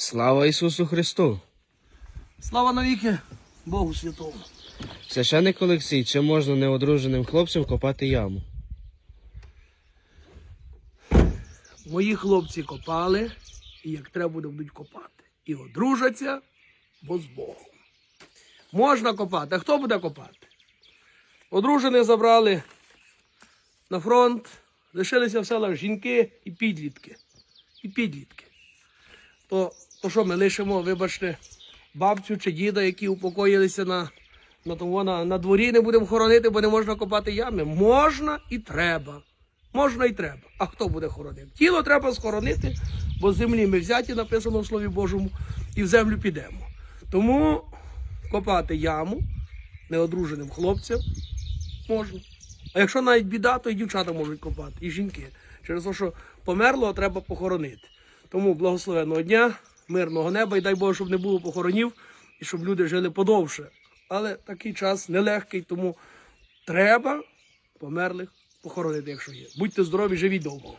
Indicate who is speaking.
Speaker 1: Слава Ісусу Христу!
Speaker 2: Слава навіки Богу Святому.
Speaker 1: Священник Олексій, чи можна неодруженим хлопцям копати яму?
Speaker 2: Мої хлопці копали, і як треба буде, будуть копати. І одружаться, бо з Богом. Можна копати. А хто буде копати? Одружених забрали на фронт, лишилися в селах жінки і підлітки. І підлітки. То, то що ми лишимо, вибачте, бабцю чи діда, які упокоїлися на, на, тому, на, на дворі, не будемо хоронити, бо не можна копати ями. Можна і треба. Можна і треба. А хто буде хоронити? Тіло треба схоронити, бо з землі ми взяті, написано в Слові Божому, і в землю підемо. Тому копати яму неодруженим хлопцям можна. А якщо навіть біда, то і дівчата можуть копати, і жінки. Через те, що померлого треба похоронити. Тому благословенного дня, мирного неба і дай Боже, щоб не було похоронів і щоб люди жили подовше. Але такий час нелегкий, тому треба померлих похоронити, якщо є. Будьте здорові, живіть довго.